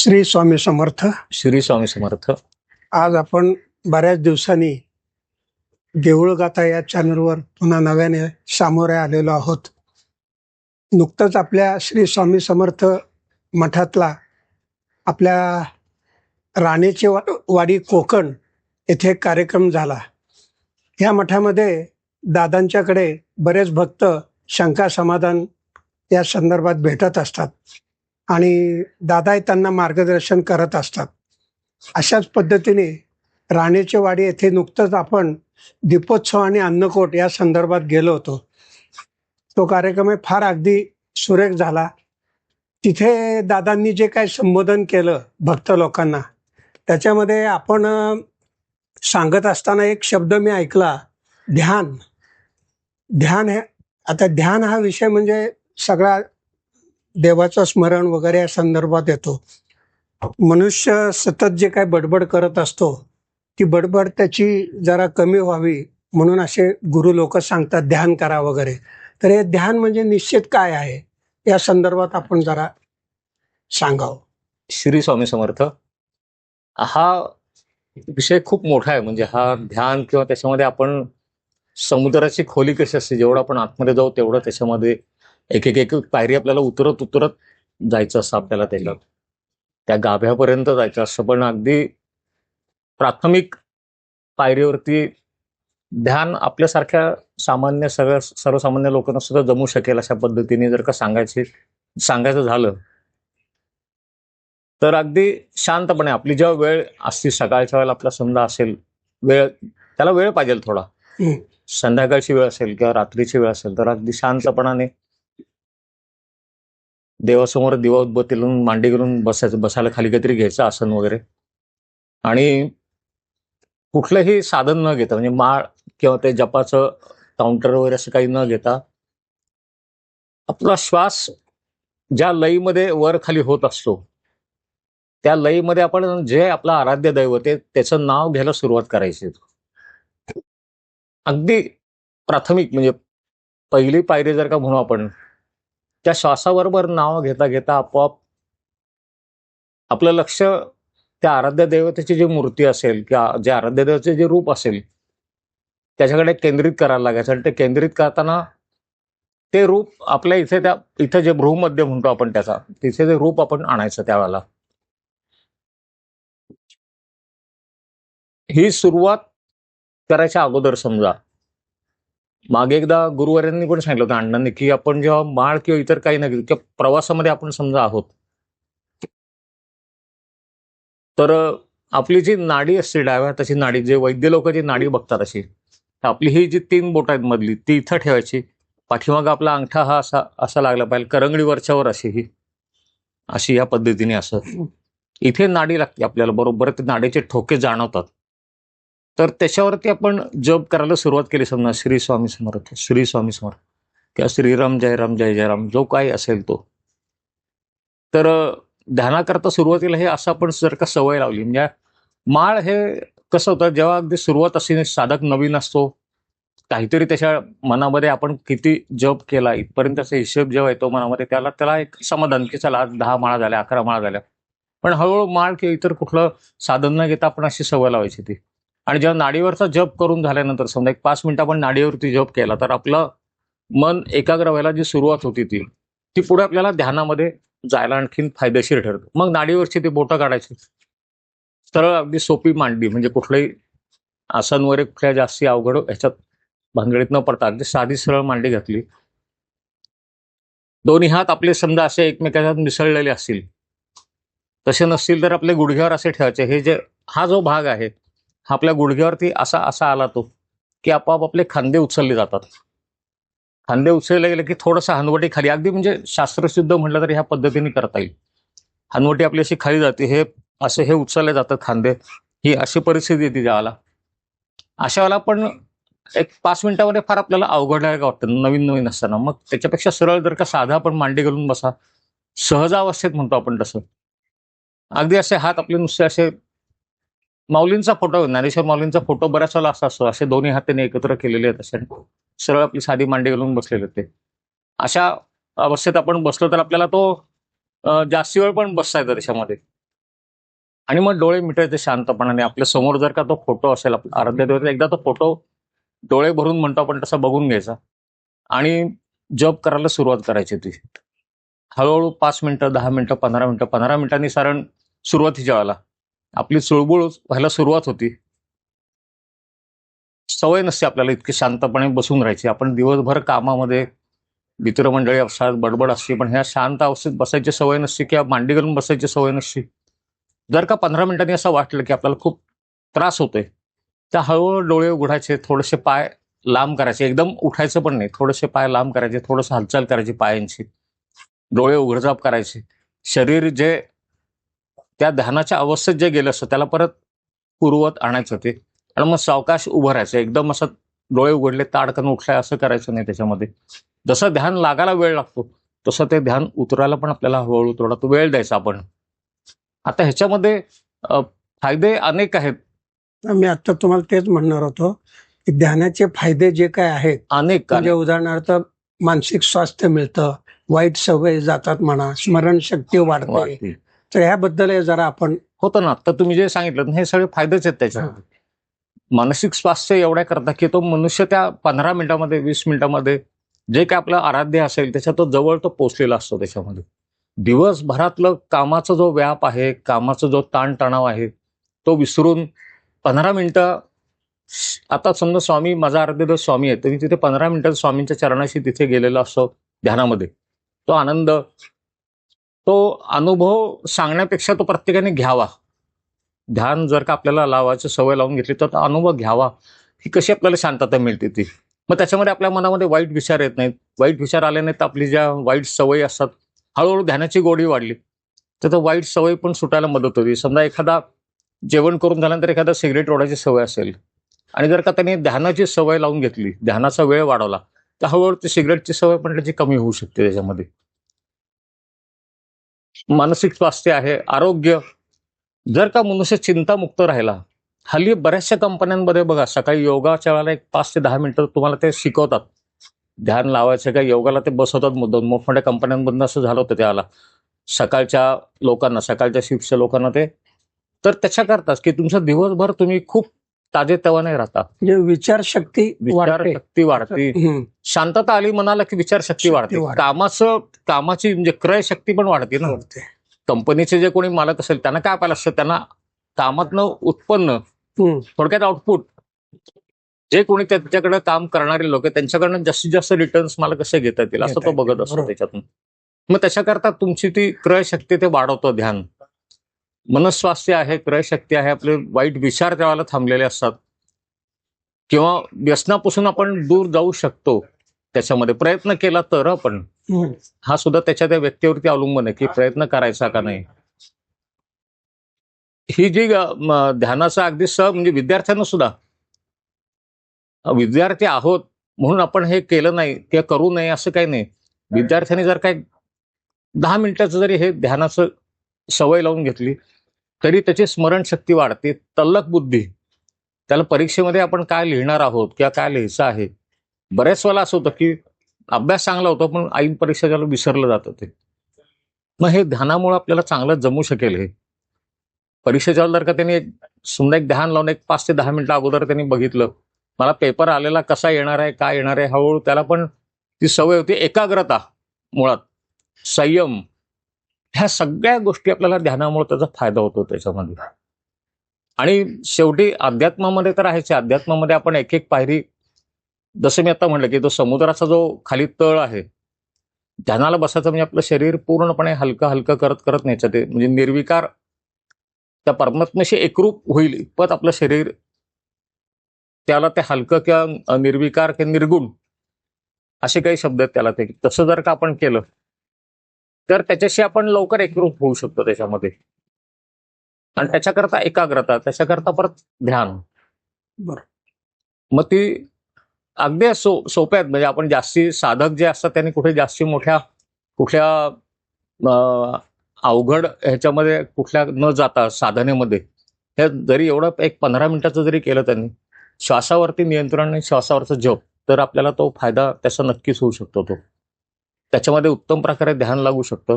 श्री स्वामी समर्थ. श्री स्वामी समर्थ. आज आपण बऱ्याच दिवसांनी देऊळ गाथा या चॅनलवर पुन्हा नव्याने सामोरे आलेलो आहोत. नुकतंच आपल्या श्री स्वामी समर्थ मठातला आपल्या राणेची वाडी कोकण येथे एक कार्यक्रम झाला. या मठामध्ये दादांच्याकडे बरेच भक्त शंका समाधान या संदर्भात भेटत असतात. आणि दादा त्यांना मार्गदर्शन करत असतात. अशाच पद्धतीने राणेचे वाडी येथे नुकतंच आपण दीपोत्सव आणि अन्नकोट या संदर्भात गेलो होतो. तो कार्यक्रम फार अगदी सुरेख झाला. तिथे दादांनी जे काही संबोधन केलं भक्त लोकांना त्याच्यामध्ये आपण सांगत असताना एक शब्द मी ऐकला ध्यान. ध्यान हे आता ध्यान हा विषय म्हणजे सगळा देवाचं स्मरण वगैरे या संदर्भात येतो. मनुष्य सतत जे काय बडबड करत असतो ती बडबड त्याची जरा कमी व्हावी म्हणून असे गुरु लोक सांगतात ध्यान करा वगैरे. तर हे ध्यान म्हणजे निश्चित काय आहे? या संदर्भात आपण जरा सांगावं. श्री स्वामी समर्थ हा विषय खूप मोठा आहे. म्हणजे हा ध्यान किंवा त्याच्यामध्ये आपण समुद्राची खोली कशी असते जेवढं आपण आतमध्ये जाऊ तेवढं त्याच्यामध्ये एक एक एक पायरी आपल्याला उतरत उतरत जायचं असतं आपल्याला त्याच्यात. त्या गाभ्यापर्यंत जायचं असतं. पण अगदी प्राथमिक पायरीवरती ध्यान आपल्यासारख्या सामान्य सगळ्या सर्वसामान्य लोकांना सुद्धा जमू शकेल अशा पद्धतीने जर का सांगायचे सांगायचं झालं. तर अगदी शांतपणे आपली जेव्हा वेळ असते सकाळच्या वेळेला आपला समजा असेल वेळ त्याला वेळ पाहिजे थोडा. संध्याकाळची वेळ असेल किंवा रात्रीची वेळ असेल तर अगदी शांतपणाने देवासमोर दिवा उद्बत्ती लावून मांडी करून बसायचं बसायला खाली काहीतरी घ्यायचं आसन वगैरे. आणि कुठलंही साधन न घेता म्हणजे माळ किंवा ते जपाचं काउंटर वगैरे असं काही न घेता आपला श्वास ज्या लईमध्ये वर खाली होत असतो त्या लईमध्ये आपण जे आपलं आराध्य दैवत आहे त्याचं नाव घ्यायला सुरुवात करायची. अगदी प्राथमिक म्हणजे पहिली पायरी जर का म्हणू आपण त्या श्वासाबरोबर नाव घेता घेता आपोआप आपलं लक्ष त्या आराध्य देवतेची जी मूर्ती असेल किंवा जे आराध्य देवतेचे जे रूप असेल त्याच्याकडे केंद्रित करायला लागायचं आणि ते केंद्रित करताना ते रूप आपल्या इथे त्या इथे जे भ्रूमध्य म्हणतो आपण त्याचा तिथे ते रूप आपण आणायचं त्यावेळेला. ही सुरुवात करायच्या अगोदर समजा मागे एकदा गुरुवाऱ्यांनी पण सांगितलं होतं अण्णांनी की आपण जेव्हा माळ किंवा इतर काही नाही किंवा प्रवासामध्ये आपण समजा आहोत. तर आपली जी नाडी असते डाव्या हाताची नाडी जे वैद्य लोक जी नाडी बघतात अशी आपली ही जी तीन बोट आहेत मधली ती इथं ठेवायची. पाठीमाग आपला अंगठा हा असा असा लागला पाहिजे करंगडी वरच्यावर अशी ही अशी या पद्धतीने असं. इथे नाडी लागते आपल्याला बरोबर. ते नाडीचे ठोके जाणवतात. तर त्याच्यावरती आपण जप करायला सुरुवात केली. समजा श्री स्वामी समर्थ श्री स्वामी समर्थ किंवा श्रीराम जय राम जय जय राम जो काही असेल तो. तर ध्यानाकरता सुरुवातीला हे असं आपण जर का सवय लावली म्हणजे माळ हे कसं होतं जेव्हा अगदी सुरुवात अशी साधक नवीन असतो काहीतरी त्याच्या मनामध्ये आपण किती जप केला इथपर्यंतचा हिशेब जेव्हा येतो मनामध्ये त्याला त्याला एक समाधान की चला आज दहा माळा झाल्या अकरा माळा झाल्या. पण हळूहळू माळ किंवा इतर कुठलं साधन न घेता आपण अशी सवय लावायची ती. आणि जेव्हा नाडीवरचा जप करून झाल्यानंतर समजा एक पाच मिनिटं आपण नाडीवरती जप केला तर आपलं मन एकाग्र व्हायला जी सुरुवात होती ती ती पुढे आपल्याला ध्यानामध्ये जायला आणखीन फायदेशीर ठरतं. मग नाडीवरची ती बोटं काढायची. सरळ अगदी सोपी मांडली म्हणजे कुठलंही आसन वगैरे कुठल्या जास्ती अवघड ह्याच्यात भानगडीत न पडता अगदी साधी सरळ मांडी घातली. दोन्ही हात आपले समजा असे एकमेकांच्यात मिसळलेले असतील. तसे नसतील तर आपले गुडघ्यावर असे ठेवायचे. हे जे हा जो भाग आहे आपल्या गुडघ्यावरती असा असा आला तो की आपोआप आपले खांदे उचलले जातात. खांदे उचलले गेले की थोडंसं हनवटी खाली अगदी म्हणजे शास्त्रशुद्ध म्हटलं तरी ह्या पद्धतीने करता येईल. हनवटी आपली अशी खाली जाते हे असे हे उचलले जातात खांदे ही अशी परिस्थिती येते ज्यावेळेला. अशा वेळेला पण एक पाच मिनिटामध्ये फार आपल्याला अवघडल्याचं वाटतं नवीन नवीन असताना. मग त्याच्यापेक्षा सरळ जर का साधा आपण मांडी घालून बसा सहजावस्थेत म्हणतो आपण तसं. अगदी असे हात आपले नुसते असे माऊलींचा फोटो ज्ञानेश्वर माऊलींचा फोटो बऱ्याच वेळेला असा असतो. असे दोन्ही हाताने एकत्र केलेले आहेत असे. सरळ आपली साधी मांडी घालून बसलेले आहेत ते. अशा अवस्थेत आपण बसलो तर आपल्याला तो जास्ती वेळ पण बसता येतो त्याच्यामध्ये. आणि मग डोळे मिटायचे शांतपणाने. आपल्यासमोर जर का तो फोटो असेल आप- आराध्य एकदा तो फोटो डोळे भरून म्हणतो आपण तसा बघून घ्यायचा. आणि जप करायला सुरुवात करायची ती. हळूहळू पाच मिनिटं दहा मिनिटं पंधरा मिनिटं पंधरा मिनिटांनी साधारण सुरुवातीच्या वेळेला. आपली चुळबुळ व्हायला सुरुवात होती. सवय नसते आपल्याला इतकी शांतपणे बसून राहायची. आपण दिवसभर कामामध्ये मित्रमंडळी असतात बडबड असते पण ह्या शांत अवस्थेत बसायची सवय नसते किंवा मांडी घालून बसायची सवय नसते. जर का पंधरा मिनिटांनी असं वाटलं की आपल्याला खूप त्रास होतोय तर हळूहळू डोळे उघडायचे थोडेसे पाय लांब करायचे. एकदम उठायचं पण नाही थोडेसे पाय लांब करायचे थोडंसं हालचाल करायची पायांची. डोळे उघडझाप करायचे. शरीर जे त्या ध्यानाच्या अवस्थेत जे गेलं असतं त्याला परत पूर्वत आणायचं ते आणि मग सावकाश उभं राहायचं. एकदम असं डोळे उघडले ताडकन उठलाय असं करायचं नाही त्याच्यामध्ये. जसं ध्यान लागायला वेळ लागतो तसं ते ध्यान उतरायला पण आपल्याला हळूहळू थोडा तो वेळ द्यायचा आपण. आता ह्याच्यामध्ये फायदे अनेक आहेत. मी आता तुम्हाला तेच म्हणणार होतो की ध्यानाचे फायदे जे काय आहेत अनेक म्हणजे उदाहरणार्थ मानसिक स्वास्थ्य मिळतं वाईट सवय जातात म्हणा स्मरणशक्ती वाढते. तर ह्याबद्दल जरा आपण होतं ना. आता तुम्ही जे सांगितलं हे सगळे फायदेच आहेत त्याच्यामध्ये मानसिक स्वास्थ्य एवढ्या करता की तो मनुष्य त्या पंधरा मिनिटामध्ये वीस मिनिटामध्ये जे काय आपलं आराध्य असेल त्याच्या तो जवळ तो पोचलेला असतो त्याच्यामध्ये. दिवसभरातलं कामाचा जो व्याप आहे कामाचा जो ताणतणाव आहे तो विसरून पंधरा मिनिटं आता समजा स्वामी माझा आराध्य स्वामी आहे तर मी तिथे पंधरा मिनिटं स्वामींच्या चरणाशी तिथे गेलेलो असतो ध्यानामध्ये. तो आनंद तो अनुभव सांगण्यापेक्षा तो प्रत्येकाने घ्यावा. ध्यान जर का आपल्याला लावायची सवय लावून घेतली तर तो अनुभव घ्यावा. ही कशी आपल्याला शांतता मिळते ती? मग त्याच्यामध्ये आपल्या मनामध्ये वाईट विचार येत नाहीत. वाईट विचार आले नाहीत तर आपली ज्या वाईट सवयी असतात हळूहळू ध्यानाची गोडी वाढली. तर तो वाईट सवय पण सुटायला मदत होती. समजा एखादा जेवण करून झाल्यानंतर एखादा सिगरेट ओढायची सवय असेल आणि जर का त्याने ध्यानाची सवय लावून घेतली ध्यानाचा वेळ वाढवला तर हळूहळू ती सिगरेटची सवय पण त्याची कमी होऊ शकते त्याच्यामध्ये. मानसिक स्वास्थ्य आहे आरोग्य. जर का मनुष्य चिंतामुक्त राहिला हल्ली बऱ्याचशा कंपन्यांमध्ये बघा सकाळी योगाच्या वेळेला एक पाच ते दहा मिनिटं तुम्हाला ते शिकवतात. ध्यान लावायचं का योगाला ते बसवतात मुद्दा मोठमोठ्या कंपन्यांमधून असं झालं होतं त्याला सकाळच्या लोकांना सकाळच्या शिफ्टच्या लोकांना ते. तर त्याच्याकरताच की तुमचा दिवसभर तुम्ही खूप ताजेतवाने राहता. म्हणजे विचारशक्ती विचार वाढते. शांतता आली मनाला की विचारशक्ती वाढते. कामाचं कामाची म्हणजे क्रय शक्ती पण वाढते ना. कंपनीचे जे कोणी मालक असेल त्यांना काय पाहिलं असतं? त्यांना कामातनं उत्पन्न. थोडक्यात आउटपुट जे कोणी त्यांच्याकडे काम करणारे लोक त्यांच्याकडनं जास्तीत जास्त रिटर्न्स मला कसे घेता येतील? असं तो घेता बघत असतो. त्याच्यातून. मग त्याच्याकरता तुमची ती क्रय शक्ती ते वाढवतं ध्यान. मनस्वास्थ्य आहे क्रय शक्ती आहे आपले वाईट विचार त्यावेळेला थांबलेले असतात. किंवा व्यसनापासून आपण दूर जाऊ शकतो त्याच्यामध्ये प्रयत्न केला तर आपण. हा सुद्धा त्याच्या त्या व्यक्तीवरती अवलंबून आहे की प्रयत्न करायचा का नाही. ही जी ध्यानाचा अगदी स म्हणजे विद्यार्थ्यांना सुद्धा विद्यार्थी आहोत म्हणून आपण हे केलं नाही किंवा करू नये असं काही नाही. विद्यार्थ्यांनी जर काय दहा मिनिटाचं जरी हे ध्यानाचं सवय लावून घेतली तरी त्याची स्मरणशक्ती वाढते तल्लक बुद्धी. त्याला परीक्षेमध्ये आपण काय लिहिणार आहोत किंवा काय लिहायचं आहे? बऱ्याच वेळेला असं होतं की अभ्यास चांगला होतो पण ऐन परीक्षा त्याला विसरलं जातं ते मग हे ध्यानामुळे आपल्याला चांगलं जमू शकेल हे. परीक्षेच्या वेळेला जर का त्यांनी एक समजा एक ध्यान लावून एक पाच ते दहा मिनिटं अगोदर त्यांनी बघितलं मला पेपर आलेला कसा येणार आहे काय येणार आहे हळूहळू त्याला पण ती सवय होती एकाग्रता मुळात. संयम ह्या सगळ्या गोष्टी आपल्याला ध्यानामुळे त्याचा फायदा होतो त्याच्यामध्ये. आणि शेवटी अध्यात्मामध्ये तर आहेच अध्यात्मामध्ये आपण एक एक पायरी जसं मी आता म्हटलं की तो समुद्राचा जो खाली तळ आहे ध्यानाला बसायचं म्हणजे आपलं शरीर पूर्णपणे हलकं हलकं करत करत न्यायचं ते. म्हणजे निर्विकार त्या परमात्म्याशी एकरूप होईल इतपत आपलं शरीर त्याला ते हलकं किंवा निर्विकार किंवा निर्गुण असे काही शब्द आहेत त्याला ते. तसं जर का आपण केलं तर त्याच्याशी आपण लवकर एकरूप होऊ शकतो त्याच्यामध्ये. आणि त्याच्याकरता एकाग्रता त्याच्याकरता परत ध्यान. बरं. मग ती अगदी सो सोप्या आहेत. म्हणजे आपण जास्ती साधक जे असतात त्यांनी कुठे जास्ती मोठ्या कुठल्या अवघड ह्याच्यामध्ये कुठल्या न जाता साधनेमध्ये. हे जरी एवढं एक पंधरा मिनिटाचं जरी केलं त्यांनी श्वासावरती नियंत्रण आणि श्वासावरचा जप तर आपल्याला तो फायदा त्याचा नक्कीच होऊ शकतो तो. त्याच्यामध्ये उत्तम प्रकारे ध्यान लागू शकतं.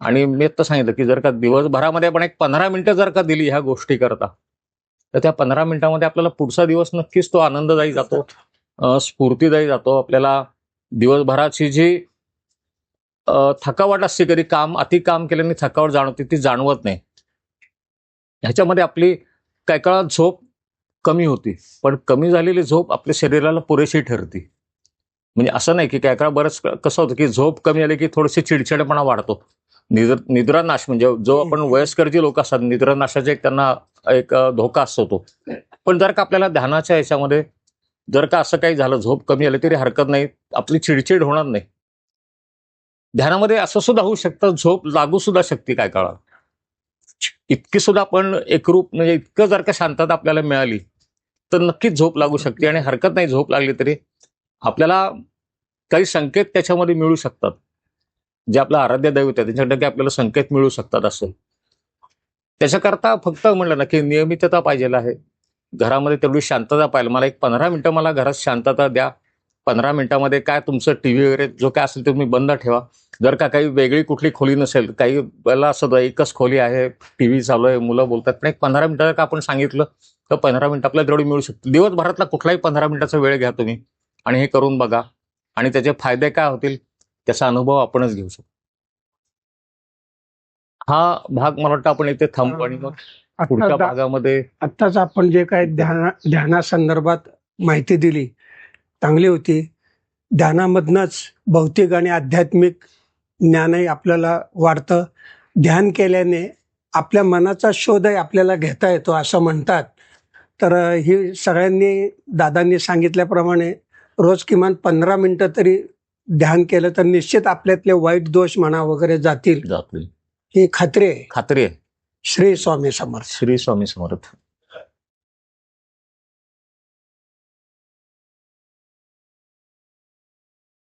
आणि मी आता सांगितलं की जर का दिवसभरामध्ये आपण एक पंधरा मिनिटं जर का दिली ह्या गोष्टी करता तर त्या पंधरा मिनिटामध्ये आपल्याला पुढचा दिवस नक्कीच तो आनंददायी जातो स्फूर्तीदायी जातो. आपल्याला दिवसभराची जी थकावट असते कधी काम अति काम केल्याने थकावट जाणवते ती जाणवत नाही. ह्याच्यामध्ये आपली काही काळात झोप कमी होती पण कमी झालेली झोप आपल्या शरीराला पुरेशी ठरते. म्हणजे असं नाही की काय काळ बरंच क- कसं होतं की झोप कमी आली की थोडीशी चिडचिडपणा वाढतो. निद्र निद्रानाश म्हणजे जो आपण वयस्कर जी लोक असतात निद्रानाशाचा एक त्यांना एक धोका असतो. तो पण जर का आपल्याला ध्यानाच्या याच्यामध्ये जर का असं काही झालं झोप कमी आली तरी हरकत नाही आपली चिडचिड होणार नाही. ध्यानामध्ये असं सुद्धा होऊ शकतं झोप लागू सुद्धा शकते काय काळात. इतकी सुद्धा आपण एकरूप म्हणजे इतकं जर का शांतता आपल्याला मिळाली तर नक्कीच झोप लागू शकते आणि हरकत नाही झोप लागली तरी आपल्याला काही संकेत त्याच्यामध्ये मिळू शकतात. जे आपलं आराध्य दैवत आहे त्यांच्याकडे आपल्याला संकेत मिळू शकतात असं. त्याच्याकरता फक्त म्हणलं ना की नियमितता पाहिजे आहे. घरामध्ये तेवढी शांतता पाहिजे. मला एक पंधरा मिनटं मला घरात शांतता द्या. पंधरा मिनिटामध्ये काय तुमचं टीव्ही वगैरे जो काय असेल ते तुम्ही बंद ठेवा. जर का काही वेगळी कुठली खोली नसेल काही वेळेला असं एकच खोली आहे टीव्ही चालू आहे मुलं बोलतात पण एक पंधरा मिनिटं जर का आपण सांगितलं तर पंधरा मिनिटं आपल्याला तेवढी मिळू शकते. दिवसभरातला कुठलाही पंधरा मिनिटाचा वेळ घ्या तुम्ही. आणि हे करून बघा. आणि त्याचे फायदे काय होतील त्याचा अनुभव आपणच घेऊ शकतो हा भाग मला वाटतं आपण इथे थांबू आणि मग पुढच्या भागामध्ये आत्ताच आपण जे काही ध्याना ध्यानासंदर्भात माहिती दिली चांगली होती. ध्यानामधनंच भौतिक आणि आध्यात्मिक ज्ञानही आपल्याला वाढतं. ध्यान केल्याने आपल्या मनाचा शोधही आपल्याला घेता येतो असं म्हणतात. तर ही सगळ्यांनी दादांनी सांगितल्याप्रमाणे रोज किमान पंधरा मिनिटं तरी ध्यान केलं तर निश्चित आपल्यातले वाईट दोष म्हणा वगैरे जातील. जातील. ही खात्री आहे. खात्री आहे. श्री स्वामी समर्थ. श्री स्वामी समर्थ.